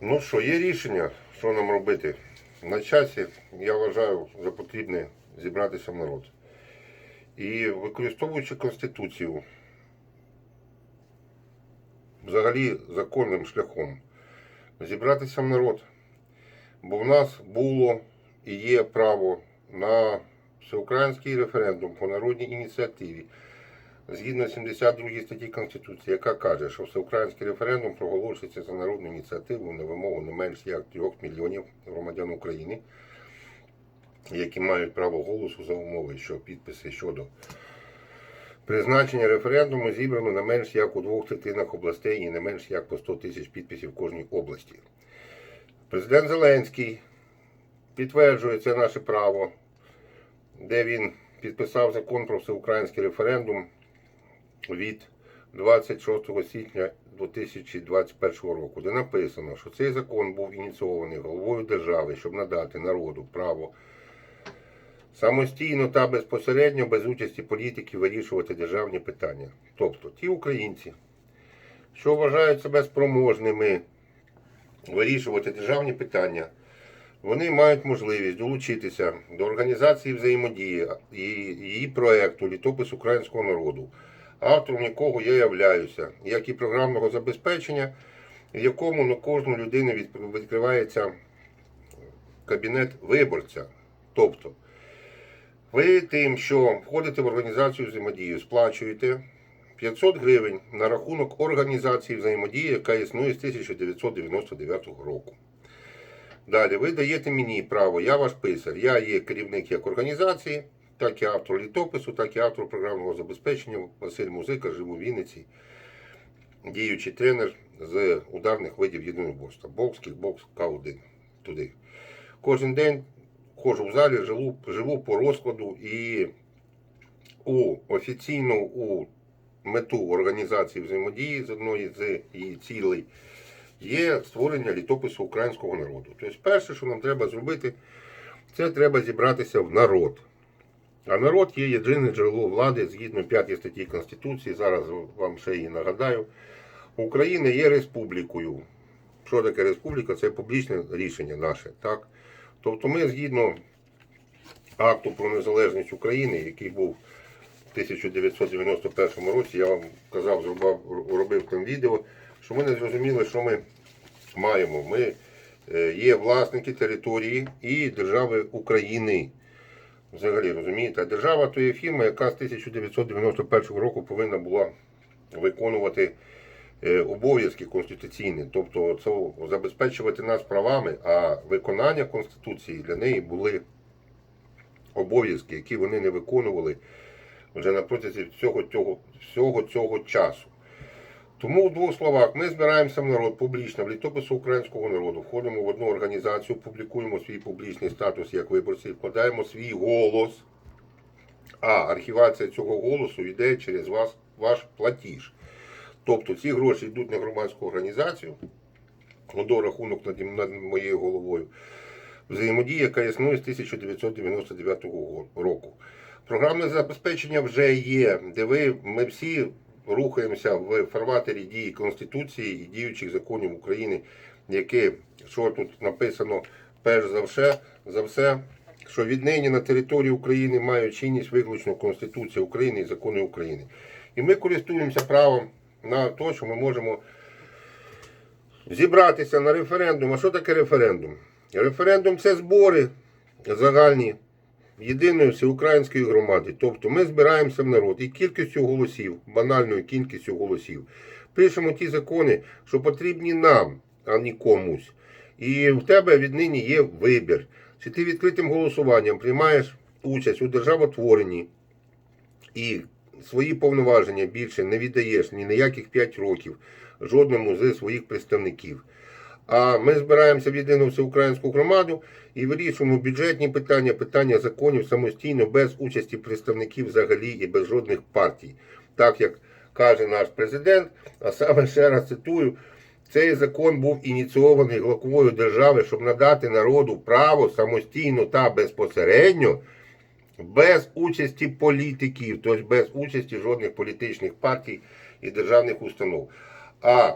Ну що, є рішення, що нам робити. На часі, я вважаю, за потрібне зібратися в народ. І використовуючи Конституцію, взагалі законним шляхом, зібратися в народ. Бо в нас було і є право на всеукраїнський референдум по народній ініціативі згідно 72 статті Конституції, яка каже, що всеукраїнський референдум проголошується за народну ініціативу на вимогу не менш як 3 мільйонів громадян України, які мають право голосу за умови, що підписи щодо призначення референдуму зібрано не менш як у двох третинах областей і не менш як по 100 тисяч підписів кожній області. Президент Зеленський підтверджує це наше право, де він підписав закон про всеукраїнський референдум від 26 січня 2021 року, де написано, що цей закон був ініційований головою держави, щоб надати народу право самостійно та безпосередньо, без участі політиків, вирішувати державні питання. Тобто ті українці, що вважають себе спроможними вирішувати державні питання, вони мають можливість долучитися до організації взаємодії і її проекту Літопис українського народу, автором якого я являюся, як і програмного забезпечення, в якому на кожну людину відкривається кабінет виборця. Тобто, ви тим, що входите в організацію взаємодії, сплачуєте 500 гривень на рахунок організації взаємодії, яка існує з 1999 року. Далі ви даєте мені право, я ваш писар, я є керівник як організації, так і автор літопису, так і автор програмного забезпечення Василь Музика, живу в Вінниці, діючий тренер з ударних видів єдиноборства. Бокс, кікбокс, К1. Туди. Кожен день ходжу в залі, живу, живу по розкладу і у офіційну у мету організації взаємодії з одної з її цілей є створення літопису українського народу. Тобто, перше, що нам треба зробити, це треба зібратися в народ. А народ є єдине джерело влади згідно 5 статті Конституції. Зараз вам ще її нагадаю. Україна є республікою. Що таке республіка? Це публічне рішення наше. Так? Тобто ми згідно акту про незалежність України, який був в 1991 році, я вам казав, зробив, робив там відео, що ми не зрозуміли, що ми маємо. Ми е, є власники території і держави України. Взагалі, розумієте, держава то є фірма, яка з 1991 року повинна була виконувати е, обов'язки конституційні, тобто це забезпечувати нас правами, а виконання Конституції для неї були обов'язки, які вони не виконували вже на протязі всього цього, всього цього часу. Тому в двох словах ми збираємося в народ публічно в літопису українського народу, входимо в одну організацію, публікуємо свій публічний статус як виборці, вкладаємо свій голос. А архівація цього голосу йде через вас, ваш платіж. Тобто ці гроші йдуть на громадську організацію, до рахунок над, над моєю головою. Взаємодія, яка існує з 1999 року. Програмне забезпечення вже є, де ви, ми всі рухаємося в фарватері дії Конституції і діючих законів України, які, що тут написано, перш за все, за все, що віднині на території України мають чинність виключно Конституція України і закони України. І ми користуємося правом на те, що ми можемо зібратися на референдум. А що таке референдум? Референдум це збори загальні єдиної всеукраїнської громади. Тобто ми збираємося в народ і кількістю голосів, банальною кількістю голосів, пишемо ті закони, що потрібні нам, а не комусь. І в тебе віднині є вибір. Чи ти відкритим голосуванням приймаєш участь у державотворенні і свої повноваження більше не віддаєш ні на яких 5 років жодному з своїх представників. А ми збираємося в єдину всеукраїнську громаду і вирішуємо бюджетні питання, питання законів самостійно, без участі представників взагалі і без жодних партій. Так як каже наш президент, а саме ще раз цитую, цей закон був ініційований главою держави, щоб надати народу право самостійно та безпосередньо, без участі політиків, тобто без участі жодних політичних партій і державних установ. А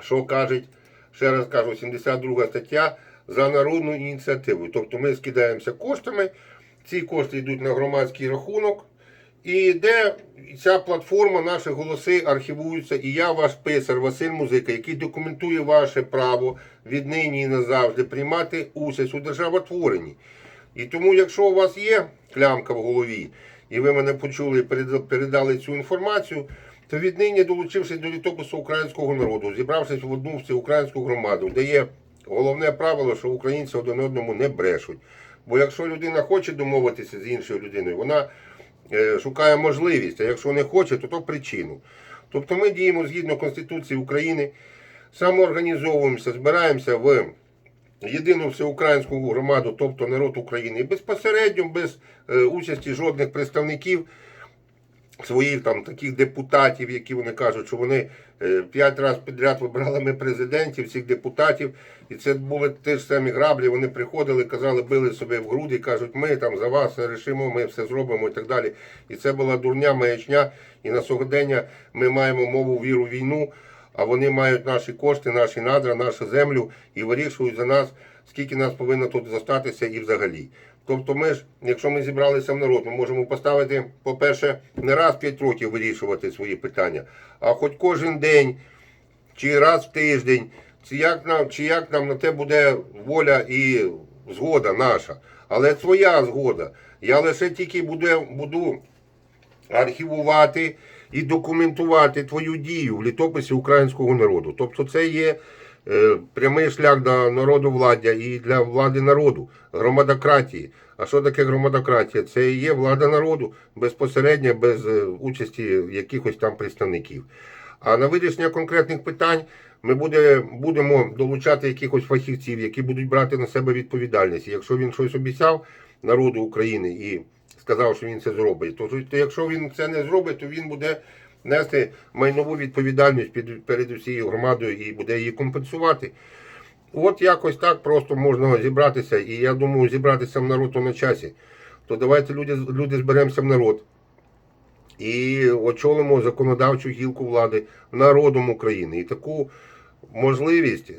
що кажуть ще раз кажу, 72 стаття за народну ініціативу. Тобто ми скидаємося коштами, ці кошти йдуть на громадський рахунок. І де ця платформа, наші голоси архівуються, і я, ваш писар Василь Музика, який документує ваше право віднині і назавжди приймати участь у державотворенні. І тому, якщо у вас є клямка в голові, і ви мене почули і передали цю інформацію, то віднині, долучившись до літопису українського народу, зібравшись в одну всеукраїнську громаду, де є головне правило, що українці один одному не брешуть. Бо якщо людина хоче домовитися з іншою людиною, вона е, шукає можливість, а якщо не хоче, то то причину. Тобто ми діємо згідно Конституції України, самоорганізовуємося, збираємося в єдину всеукраїнську громаду, тобто народ України, і безпосередньо, без е, участі жодних представників своїх там таких депутатів, які вони кажуть, що вони е, п'ять разів підряд вибрали ми президентів, цих депутатів, і це були ті ж самі граблі. Вони приходили, казали, били себе в груди, кажуть, ми там за вас рішимо, ми все зробимо і так далі. І це була дурня, маячня. І на сьогодення ми маємо мову віру війну, а вони мають наші кошти, наші надра, нашу землю і вирішують за нас, скільки нас повинно тут зостатися і взагалі. Тобто ми ж, якщо ми зібралися в народ, ми можемо поставити, по-перше, не раз 5 років вирішувати свої питання, а хоч кожен день, чи раз в тиждень, чи як нам, чи як нам на те буде воля і згода наша. Але своя згода. Я лише тільки буду, буду архівувати і документувати твою дію в літописі українського народу. Тобто це є прямий шлях до народу народовладдя і для влади народу, громадократії. А що таке громадократія? Це і є влада народу безпосередньо, без е, участі якихось там представників. А на вирішення конкретних питань ми буде, будемо долучати якихось фахівців, які будуть брати на себе відповідальність. І Якщо він щось обіцяв народу України і сказав, що він це зробить, то, то якщо він це не зробить, то він буде нести майнову відповідальність під, перед усією громадою і буде її компенсувати. От якось так просто можна зібратися. І я думаю, зібратися в народ то на часі. То давайте люди, люди зберемося в народ і очолимо законодавчу гілку влади народом України. І таку можливість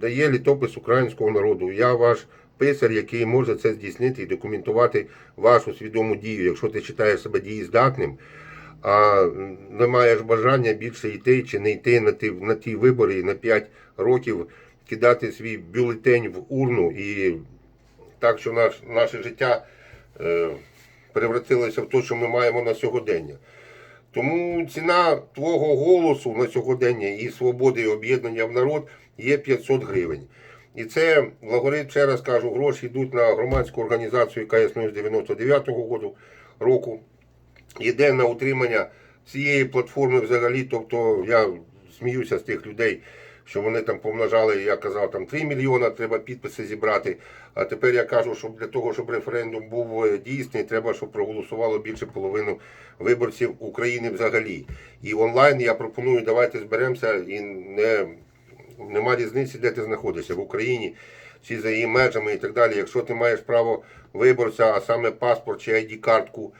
дає літопис українського народу. Я ваш писар, який може це здійснити і документувати вашу свідому дію, якщо ти читаєш себе дієздатним, а не маєш бажання більше йти чи не йти на ті, на ті вибори на 5 років кидати свій бюлетень в урну і так, що наш, наше життя е, перевратилося в те, що ми маємо на сьогодення. Тому ціна твого голосу на сьогодення і свободи і об'єднання в народ є 500 гривень. І це, благорит, ще раз кажу, гроші йдуть на громадську організацію, яка існує з 99-го году- року. Йде на утримання цієї платформи взагалі. Тобто я сміюся з тих людей, що вони там помножали, я казав, там 3 мільйона треба підписи зібрати. А тепер я кажу, що для того, щоб референдум був е, дійсний, треба, щоб проголосувало більше половини виборців України взагалі. І онлайн я пропоную, давайте зберемося і не, нема різниці, де ти знаходишся в Україні чи за її межами і так далі. Якщо ти маєш право виборця, а саме паспорт чи ID-картку,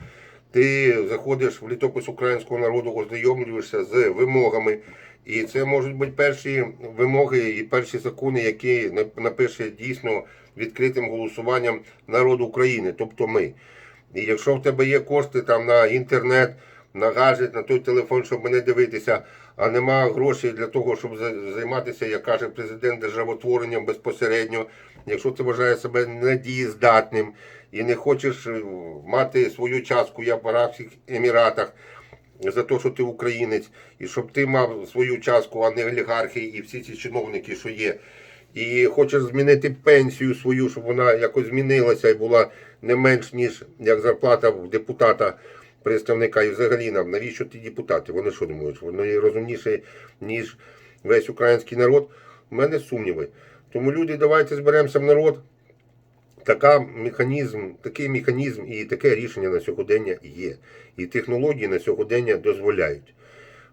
ти заходиш в літопис українського народу, ознайомлюєшся з вимогами. І це можуть бути перші вимоги і перші закони, які на- напише дійсно відкритим голосуванням народ України, тобто ми. І якщо в тебе є кошти там на інтернет, на гаджет, на той телефон, щоб мене дивитися, а нема грошей для того, щоб за- займатися, як каже президент, державотворенням безпосередньо, якщо ти вважаєш себе недієздатним і не хочеш е, мати свою частку, як в Арабських Еміратах, за те, що ти українець, і щоб ти мав свою частку, а не олігархи і всі ці чиновники, що є. І хочеш змінити пенсію свою, щоб вона якось змінилася і була не менш, ніж як зарплата депутата представника. І взагалі нам, навіщо ті депутати? Вони що думають? Вони розумніші, ніж весь український народ. У мене сумніви. Тому люди, давайте зберемося в народ. Така механізм, такий механізм і таке рішення на сьогодення є. І технології на сьогодення дозволяють.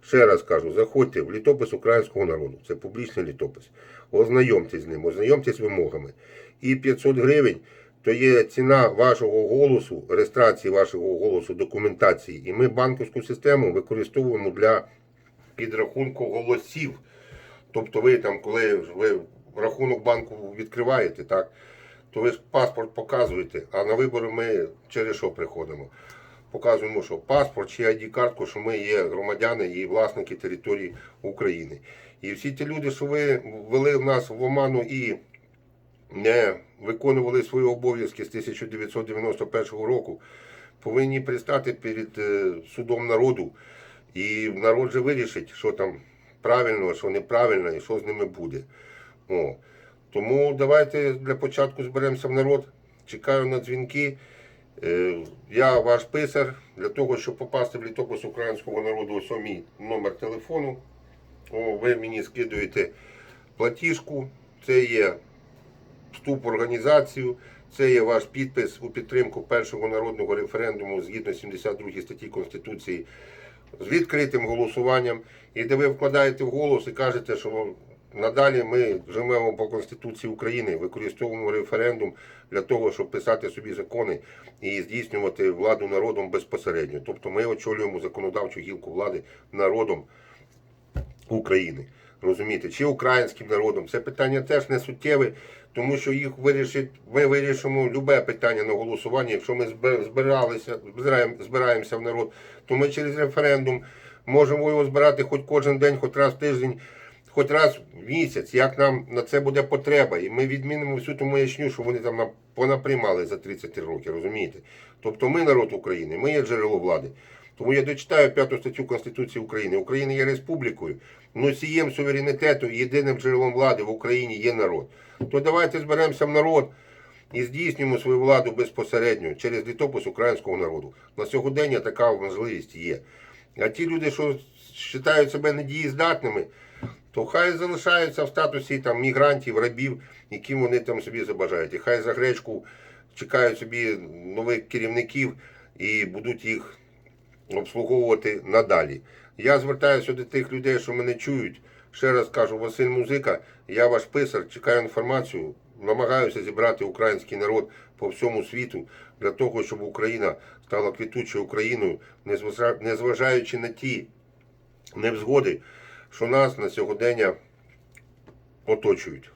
Ще раз кажу, заходьте в літопис українського народу. Це публічний літопис. Ознайомтесь з ним, ознайомтесь з вимогами. І 500 гривень то є ціна вашого голосу, реєстрації вашого голосу, документації. І ми банківську систему використовуємо для підрахунку голосів. Тобто ви там, коли ви рахунок банку відкриваєте, так, то ви паспорт показуєте, а на вибори ми через що приходимо? Показуємо, що паспорт чи ID-картку, що ми є громадяни і власники території України. І всі ті люди, що ви ввели в нас в оману і не виконували свої обов'язки з 1991 року, повинні пристати перед е, судом народу. І народ же вирішить, що там правильно, що неправильно і що з ними буде. О. Тому давайте для початку зберемося в народ. Чекаю на дзвінки. Е, Я ваш писар. Для того, щоб попасти в літопис українського народу, ось мій номер телефону. О, ви мені скидуєте платіжку. Це є вступ в організацію. Це є ваш підпис у підтримку першого народного референдуму згідно 72 статті Конституції з відкритим голосуванням. І де ви вкладаєте в голос і кажете, що надалі ми живемо по Конституції України, використовуємо референдум для того, щоб писати собі закони і здійснювати владу народом безпосередньо. Тобто ми очолюємо законодавчу гілку влади народом України. Розумієте, чи українським народом. Це питання теж не суттєве, тому що їх вирішить, ми вирішимо любе питання на голосування. Якщо ми збиралися, збираємо, збираємося в народ, то ми через референдум можемо його збирати хоч кожен день, хоч раз в тиждень, хоч раз в місяць, як нам на це буде потреба. І ми відмінимо всю ту маячню, що вони там нам понаприймали за 33 роки, розумієте? Тобто ми народ України, ми є джерело влади. Тому я дочитаю п'яту статтю Конституції України. Україна є республікою, носієм суверенітету і єдиним джерелом влади в Україні є народ. То давайте зберемося в народ і здійснюємо свою владу безпосередньо через літопис українського народу. На сьогодення така можливість є. А ті люди, що вважають себе недієздатними, то хай залишаються в статусі там мігрантів, рабів, яким вони там собі забажають. І хай за гречку чекають собі нових керівників і будуть їх обслуговувати надалі. Я звертаюся до тих людей, що мене чують. Ще раз кажу, Василь Музика, я ваш писар, чекаю інформацію, намагаюся зібрати український народ по всьому світу для того, щоб Україна стала квітучою Україною, незважа- незважаючи на ті невзгоди, що нас на сьогодення оточують.